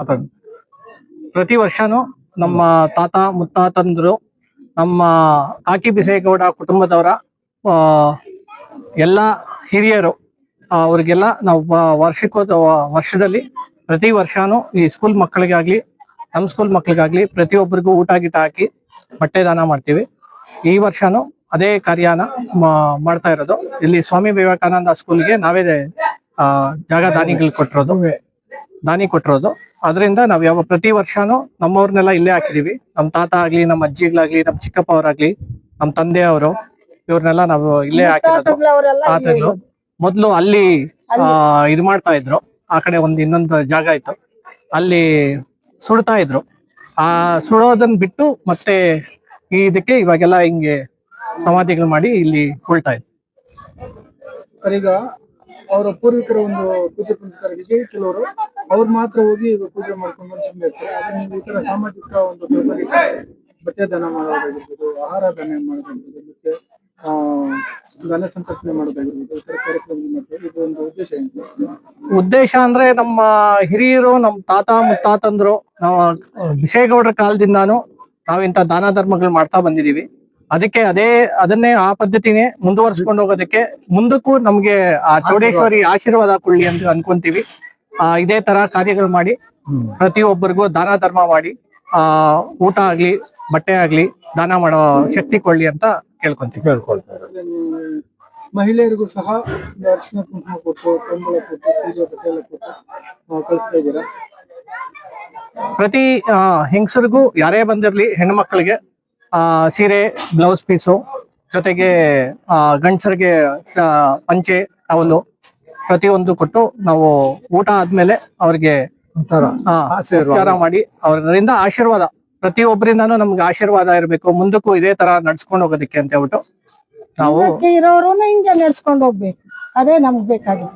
ಮಾತಾಡು. ಪ್ರತಿ ವರ್ಷನೂ ನಮ್ಮ ತಾತ ಮುತ್ತಾತಂದ್ರು, ನಮ್ಮ ಕಾಕಿ ಬಿಸೇಗೌಡ ಕುಟುಂಬದವರ ಎಲ್ಲ ಹಿರಿಯರು ಅವರಿಗೆಲ್ಲ ನಾವು ಬ- ವರ್ಷದಲ್ಲಿ ಪ್ರತಿ ವರ್ಷನೂ ಈ ಸ್ಕೂಲ್ ಮಕ್ಕಳಿಗಾಗ್ಲಿ, ನಮ್ಮ ಸ್ಕೂಲ್ ಮಕ್ಕಳಿಗಾಗ್ಲಿ ಪ್ರತಿಯೊಬ್ಬರಿಗೂ ಊಟ ಗೀಟ ಹಾಕಿ ಬಟ್ಟೆ ದಾನ ಮಾಡ್ತೀವಿ. ಈ ವರ್ಷನೂ ಅದೇ ಕಾರ್ಯನ ಮಾಡ್ತಾ ಇರೋದು. ಇಲ್ಲಿ ಸ್ವಾಮಿ ವಿವೇಕಾನಂದ ಸ್ಕೂಲ್ಗೆ ನಾವೇ ಜಾಗ ದಾನಿಗಳು ಕೊಟ್ಟಿರೋದು. ದಾನಿ ಕೊಟ್ಟಿರೋದು. ಅದರಿಂದ ನಾವ್ ಯಾವ ಪ್ರತಿ ವರ್ಷನೂ ನಮ್ಮವ್ರನ್ನೆಲ್ಲ ಇಲ್ಲೇ ಹಾಕಿದೀವಿ. ನಮ್ ತಾತ ಆಗ್ಲಿ ನಮ್ಮ ಅಜ್ಜಿಗಳಾಗ್ಲಿ ನಮ್ ಚಿಕ್ಕಪ್ಪ ಅವ್ರಾಗ್ಲಿ ನಮ್ ತಂದೆ ಅವರು ಇವ್ರನ್ನೆಲ್ಲ ನಾವು ಇಲ್ಲೇ ಹಾಕಿರೋದು. ತಾತಗಳು ಮೊದ್ಲು ಅಲ್ಲಿ ಆ ಇದು ಮಾಡ್ತಾ ಇದ್ರು. ಆ ಕಡೆ ಒಂದ್ ಇನ್ನೊಂದು ಜಾಗ ಇತ್ತು. ಅಲ್ಲಿ ಸುಡ್ತಾ ಇದ್ರು. ಆ ಸುಡೋದನ್ ಬಿಟ್ಟು ಮತ್ತೆ ಈ ಇದಕ್ಕೆ ಇವಾಗೆಲ್ಲ ಹಿಂಗೆ ಸಮಾಧಿಗಳು ಮಾಡಿ ಇಲ್ಲಿ ಉಳ್ತಾ ಇದ್ರು. ಸರಿಗ? ಈಗ ಅವರ ಪೂರ್ವಿಕರ ಒಂದು ಪೂಜೆ ಪುನಸ್ಕಾರಕ್ಕೆ ಕೆಲವರು ಅವ್ರು ಮಾತ್ರ ಹೋಗಿ ಪೂಜೆ ಮಾಡ್ಕೊಂಡು ಸುಮ್ಮನೆ ಇರ್ತಾರೆ. ಆದ್ರೆ ನೀವು ಈ ತರ ಸಾಮಾಜಿಕ ಒಂದು ಬಟ್ಟೆ ದಾನ ಮಾಡೋದಾಗಿರ್ಬೋದು ಆಹಾರ ದಾನ ಮಾಡೋದಾಗಿರ್ಬೋದು, ಮತ್ತೆ, ಆ, ಧನ ಸಂತರ್ಪಣೆ ಮಾಡೋದಾಗಿರ್ಬೋದು, ಈ ತರ ಕಾರ್ಯಕ್ರಮ ಮಾಡ್ತಾರೆ ಇದು ಒಂದು ಉದ್ದೇಶ ಏನು ಉದ್ದೇಶ ಅಂದ್ರೆ ನಮ್ಮ ಹಿರಿಯರು, ನಮ್ಮ ತಾತ ಮುತ್ತಾತಂದ್ರು, ನಾವು ಬಿಸೇಗೌಡರ ಕಾಲದಿಂದಾನು ನಾವಿಂತ ದಾನ ಧರ್ಮಗಳು ಮಾಡ್ತಾ ಬಂದಿದೀವಿ ಅದಕ್ಕೆ ಅದೇ ಅದನ್ನೇ ಆ ಪದ್ಧತಿನೇ ಮುಂದುವರ್ಸ್ಕೊಂಡು ಹೋಗೋದಕ್ಕೆ ಮುಂದಕ್ಕೂ ನಮ್ಗೆ ಆ ಚೌಡೇಶ್ವರಿ ಆಶೀರ್ವಾದ ಕೊಳ್ಳಿ ಅಂತ ಅನ್ಕೊಂತೀವಿ. ಆ ಇದೇ ತರ ಕಾರ್ಯಗಳು ಮಾಡಿ ಪ್ರತಿಯೊಬ್ಬರಿಗೂ ದಾನ ಧರ್ಮ ಮಾಡಿ ಆ ಊಟ ಆಗ್ಲಿ ಬಟ್ಟೆ ಆಗ್ಲಿ ದಾನ ಮಾಡೋ ಶಕ್ತಿ ಕೊಳ್ಳಿ ಅಂತ ಕೇಳ್ಕೊಂತೀವಿ. ಕೇಳ್ಕೊಳ್ತಾರೆ. ಮಹಿಳೆಯರಿಗೂ ಸಹ ದರ್ಶನ ಅರಿಶಿನ ಕುಂಕುಮ ಕೊಟ್ಟು ಕಂಬಳ ಕೊಟ್ಟು ಸೀರೆ ಬಟ್ಟೆ ಎಲ್ಲ ಕೊಟ್ಟು ಕಳಿಸ್ತಾ ಇದ್ದೀರಾ? ಪ್ರತಿ ಹೆಂಗಸರಿಗೂ ಯಾರೇ ಬಂದಿರ್ಲಿ ಹೆಣ್ಮಕ್ಳಿಗೆ ಸೀರೆ ಬ್ಲೌಸ್ ಪೀಸು ಜೊತೆಗೆ ಆ ಗಂಡಸರಿಗೆ ಪಂಚೆ ಟವಲು ಪ್ರತಿಯೊಂದು ಕೊಟ್ಟು ನಾವು ಊಟ ಆದ್ಮೇಲೆ ಅವ್ರಿಗೆ ಉಪಚಾರ ಮಾಡಿ ಅವರಿಂದ ಆಶೀರ್ವಾದ. ಪ್ರತಿಯೊಬ್ಬರಿಂದಾನು ನಮ್ಗೆ ಆಶೀರ್ವಾದ ಇರಬೇಕು. ಮುಂದಕ್ಕೂ ಇದೇ ತರ ನಡ್ಸ್ಕೊಂಡು ಹೋಗೋದಕ್ಕೆ ಅಂತ ಹೇಳ್ಬಿಟ್ಟು ನಾವು ಇರೋರು ಹಿಂಗೆ ನಡ್ಸ್ಕೊಂಡು ಹೋಗ್ಬೇಕು. ಅದೇ ನಮ್ಗೆ ಬೇಕಾಗಿತ್ತು